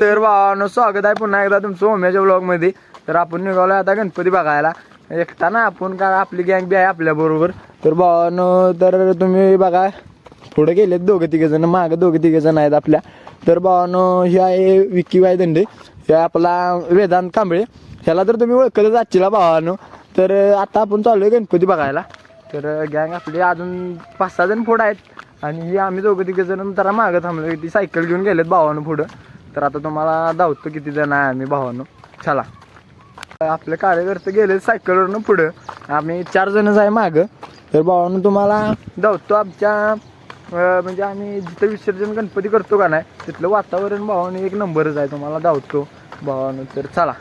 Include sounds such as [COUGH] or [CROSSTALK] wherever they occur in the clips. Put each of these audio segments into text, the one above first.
तर भावानं स्वागत आहे पुन्हा एकदा तुमचं होम्याच्या ब्लॉगमध्ये तर आपण निघालो आता गणपती बघायला. एकटा ना आपण काय आपली गँग बी आहे आपल्या बरोबर. तर भावानं तर तुम्ही बघा पुढे गेलेत दोघे तिघे जण मागं दोघे तिघे जण आहेत आपल्या. तर भावानं हे आहे विकी बाय दंडे हे आपला वेदांत कांबळे. ह्याला तर तुम्ही ओळखतच आजचीला भावानं तर आता आपण चाललोय गणपती बघायला. तर गँग आपली अजून पाच सहा जण पुढं आहेत. आणि हे आम्ही दोघं तिघे जण जरा मागं थांबलो ती सायकल घेऊन गेलेत भावानं पुढं. तर आता तुम्हाला धावतो किती जण आहे आम्ही भावानं. चला. आपले कार्यकर्ते गेले सायकलवरनं पुढं. आम्ही चार जणच आहे मागं. तर भावानं तुम्हाला धावतो आमच्या म्हणजे आम्ही जिथं विसर्जन गणपती करतो का नाही तिथलं वातावरण भावानं एक नंबरच आहे. तुम्हाला धावतो भावानं तर चला.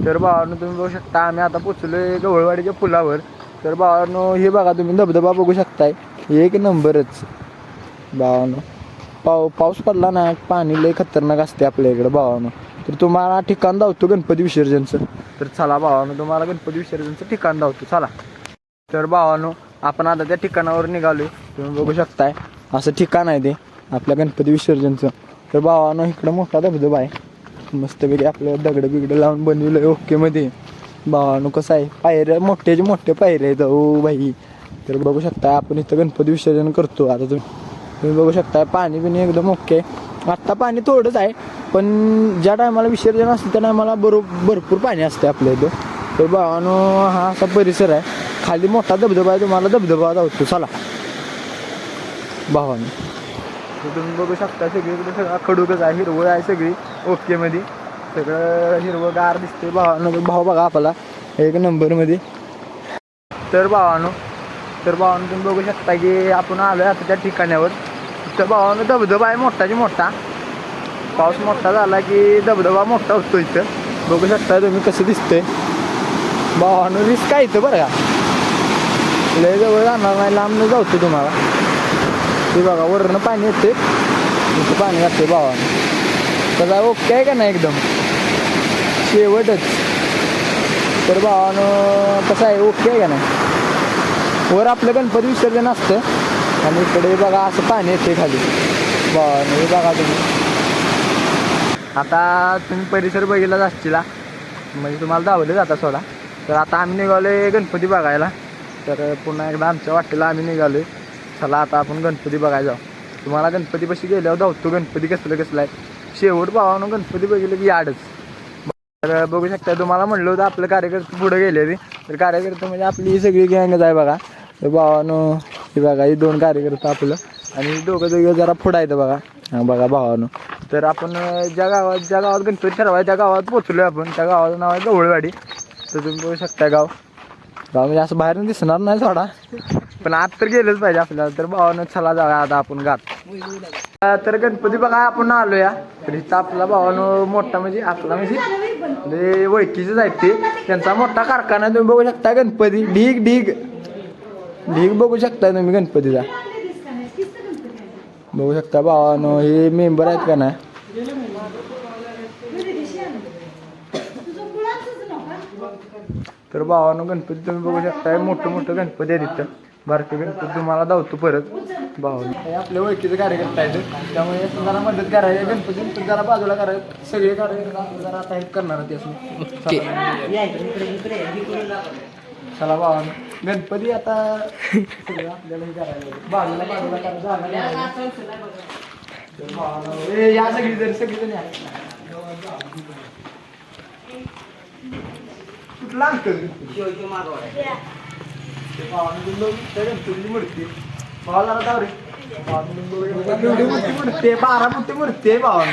तर भावानं तुम्ही बघू शकता आम्ही आता पोचलोय गवळवाडीच्या पुलावर. तर भावानं हे बघा तुम्ही धबधबा बघू शकताय. एक नंबरच. भावानं. पाव पाऊस पडला ना पाणी लय खतरनाक असते आपल्या इकडं भावानं. तर तुम्हाला ठिकाण धावतो गणपती विसर्जनचं. तर चला भावानं तुम्हाला गणपती विसर्जनचं ठिकाण धावतो. चला. तर भावानो आपण आता त्या ठिकाणावर निघालोय. तुम्ही बघू शकताय असं ठिकाण आहे ते आपल्या गणपती विसर्जनचं. तर भावानो इकडं मोठा धबधबा आहे. मस्तपैकी आपलं दगड बिगड लावून बनवलंय ओके मध्ये. भावानो कसं आहे पायऱ्या मोठ्याचे मोठे पायऱ्या आहेत. ओ भाई तर बघू शकता आपण इथं गणपती विसर्जन करतो. आता तुम्ही तुम्ही बघू शकता पाणी बिणी एकदम ओके. आत्ता पाणी थोडंच आहे पण ज्या टायमाला विसर्जन असतं त्या टायमाला बरो भरपूर पाणी असते आपल्या इथं. तर भावानो हा असा परिसर आहे. खाली मोठा धबधबा आहे तुम्हाला धबधबा जावतो चला. भावानो. तुम्ही बघू शकता सगळीकडे सगळा खडूकच आहे हिरवळ आहे सगळी. ओके मध्ये सगळं हिरवं गार दिसते भावानं भाव बघा आपला एक नंबरमध्ये तर भावानो तर भावानं तुम्ही बघू शकता की आपण आलोय आता त्या ठिकाणावर तर भावानं धबधबा आहे मोठाची मोठा. पाऊस मोठा झाला की धबधबा मोठा होतो इथं. बघू शकता तुम्ही कसं दिसतंय. भावानं रिस्क आहे इथं बरं का. लय जवळ जाणार नाही लांब न जाऊतो तुम्हाला. ते बघा वरनं पाणी येते इथं पाणी जाते भावानं. कसं ओके आहे का नाही एकदम? शेवटच. तर भावानं कसं आहे ओके आहे का नाही? वर आपलं गणपती विसर्जन असतं. आणि इकडे बघा असं पाणी येते खाली. भावानं हे बघा तुम्ही. आता तुम्ही परिसर बघितलाच असतील म्हणजे तुम्हाला धावले जाता सोडा. तर आता आम्ही निघालोय गणपती बघायला. तर पुन्हा एकदा आमच्या वाटेला आम्ही निघालोय. चला आता आपण गणपती बघायला जाऊ. तुम्हाला गणपतीपाशी गेल्यावर धावतो. गणपती कसलं कसलं आहे. शेवट भावानं गणपती बघितलं की याडच. तर बघू शकता तुम्हाला म्हणलं होतं आपलं कार्यकर्ते पुढं गेले ते तर कार्यकर्ते म्हणजे आपली सगळी गँगच आहे बघा. तर भावानं हे बघा ही दोन कार्यकर्ते आपलं. आणि दोघं दोघं जरा पुढं आहेत बघा. बघा भावानं. तर आपण ज्या गावात ज्या गावात गणपती ठरवाय त्या गावात पोचलोय आपण. त्या गावाचं नाव आहे गवळवाडी. तर तुम्ही बघू शकता गाव. गाव म्हणजे असं बाहेरून दिसणार नाही थोडा. पण आत तर गेलंच पाहिजे आपल्याला. तर भावानं चला जाऊया आता आपण गात तर गणपती बघा आपण आलो या तर इथं आपला भावानं मोठा म्हणजे आपला म्हणजे, म्हणजे वैकीचेच आहेत ते. त्यांचा मोठा कारखाना तुम्ही बघू शकता गणपती. ढीग ढीग. ढीग बघू शकता तुम्ही गणपतीचा. बघू शकता भावानं हे मेंबर आहेत का नाही? तर भावानं गणपती तुम्ही बघू शकता मोठं मोठं गणपती आहे तिथं बारके गणपती तुम्हाला धावतो परत. भावानं हे. आपल्या ओळखीचे कार्यकर्ते आहेत. त्यामुळे जरा मदत करायची गणपती गणपती जरा बाजूला करायचं सगळे कार्यकर्ते जरा आता हेल्प करणार आहेत चला भावानं गणपती आता सगळं आपल्याला हे करायला. बाजूला बाजूला ए, या सगळी जरी सगळी जण या. कुठला त्या गणपतीची मूर्ती भावाला जरा दाव रे भावानं दिलं एवढी मोठी मूर्ती आहे, बारा मोठी मूर्ती आहे भावानं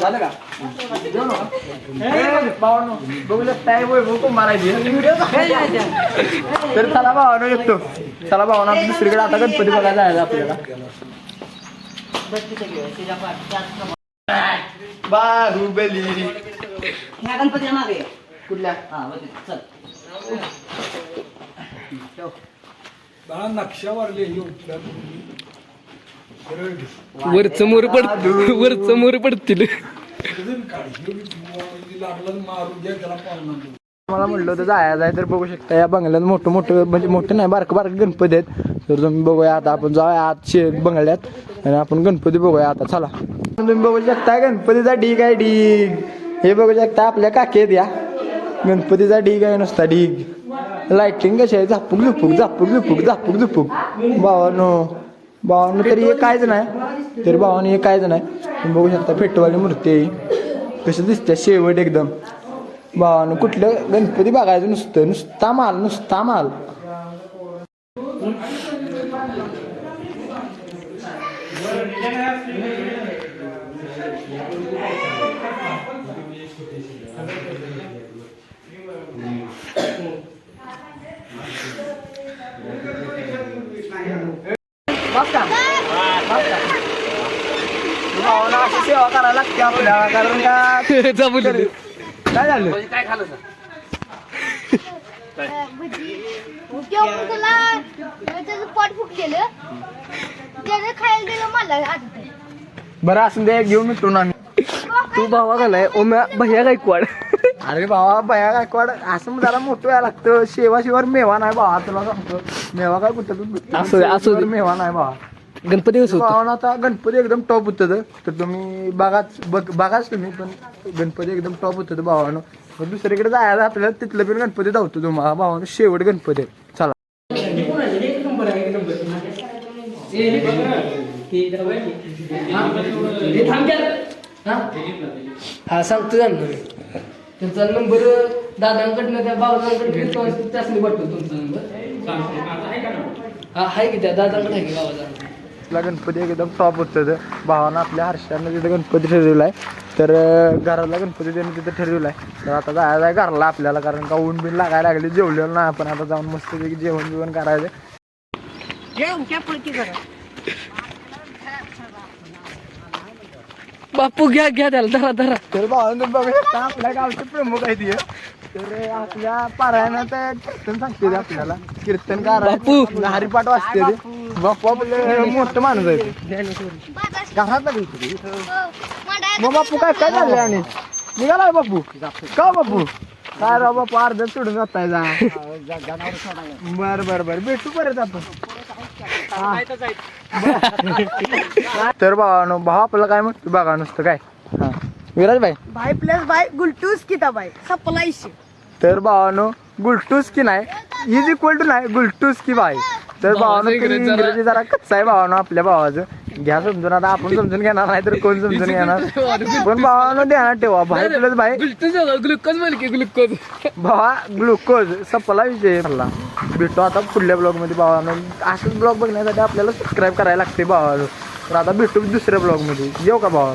झालं का ए, भावानो बघू शकताय तर चला भावानं येतो चला भावानो आपण दुसरीकडे आता गणपती बघायला जायचं आपल्याला बाहुबली ह्या गणपतीला मागे कुठल्या हा वरती, चल ठेव. नक्षा मारले वरच मोर पड वरच मोर पडतील. मला म्हटलं होतं जाया जाय तर बघू शकता या बंगल्यात मोठं मोठं म्हणजे मोठं नाही बारकं बारकं गणपती आहेत. तर तुम्ही बघूया आता आपण जाऊया आत शेत बंगल्यात आणि आपण गणपती बघूया आता चला. तुम्ही बघू शकता गणपतीचा ढीग आहे ढीग. हे बघू शकता आपल्या काकी आहेत या. गणपतीचा ढीग आहे नुसता ढीग. लाईटिंग कशी आहे? झापूक झुपूक झापूक झुपूक झापूक झुपूक. भावानो. भावानं तरी हे कायच नाही. तरी भावानं हे कायच नाही. तुम्ही बघू शकता फेटवाली मूर्ती आहे कशी दिसते शेवट एकदम. भावानं कुठलं गणपती बघायचं नुसतं नुसता माल नुसता माल भावानं अशी सेवा करायला लागते आपल्याला कारण का? [LAUGHS] काय झालं? तेव्हा त्याला त्याचं पोट फुटलेलं त्याने खायला दिलं मला आधी बरं असून दे घेऊन मिटून आम्ही तू भावा घालाय. ओम्या भैया गायकवाड. अरे भावा बया गायकवाड. असं जरा मोठं व्हायला लागतं. शेवा शिवार मेवा नाही भावा तुला सांगतो. मेवा काय कुठं? तू असू दे, असू दे. मेवा नाही भावा. गणपती कसं होतं? भावानं आता गणपती एकदम टॉप होतं तर तुम्ही बघाच बघ बघाच तुम्ही पण गणपती एकदम टॉप होतं भावानं. मग दुसरीकडे जायला आपल्याला तिथलं पण गणपती धावतो तुम्हाला. भावानं शेवट गणपती. आहे. चला. हा सांगतो जाणं मी त्यांचा नंबर दादांकडनं त्या आणि त्यासनी वाटतो तुमचा नंबर हा आहे की त्या दादांकडे आहे की गावाचा आपला गणपती एकदम टॉप होतं. भावानं आपल्या हर्षानं तिथं गणपती ठरवला आहे तर घराला गणपती त्यांनी तिथं ठरवला आहे तर आता जायला आहे घरला आपल्याला कारण का ऊन बिन लागायला लागले जेवलेलं नाही आपण. आता जाऊन मस्त जेवण बिवण करायचं. बापू घ्या घ्या त्याला धरा धरा. तर भावानं बघू शकता आपल्या गावचे प्रमुख आहे ती. तर आपल्या पारायणात कीर्तन सांगते आपल्याला. कीर्तनकार. हरिपाठ वाचते ते. बापू आपलं मोठं माणूस आहे ते. घरात. मग बापू काय काय झालंय आणि? निघाला बापू का बापू काय राव बापू अर्ध सोडून जाताय जा. बर बर बर. भेटू परत आपण. हा. तर भावानो भाव आपल्याला काय म्हणतो बघा नुसतं काय? हा. विराज भाई भाई प्लस भाई गुलटूस किता भाई? सपला इशे तर भावानो गुलटूस की नाही? इज इक्वल टू नाही गुलटूस की बाय तर भावानो जरा- इंग्रजी जरा कच्चा आहे भावानो आपल्या भावाचं? घ्या समजून आता आपण समजून घेणार नाही तर कोण समजून घेणार? पण भावानो ध्यानात ठेवा भाई प्लस भाई ग्लुकोज म्हण की ग्लुकोज भावा ग्लुकोज सपला विषय ठरला भेटतो आता पुढल्या ब्लॉगमध्ये भावानो. असंच ब्लॉग बघण्यासाठी आपल्याला सबस्क्राईब करायला लागते भावानो तर आता भेटू दुसऱ्या ब्लॉगमध्ये येऊ का भावा?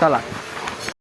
चला.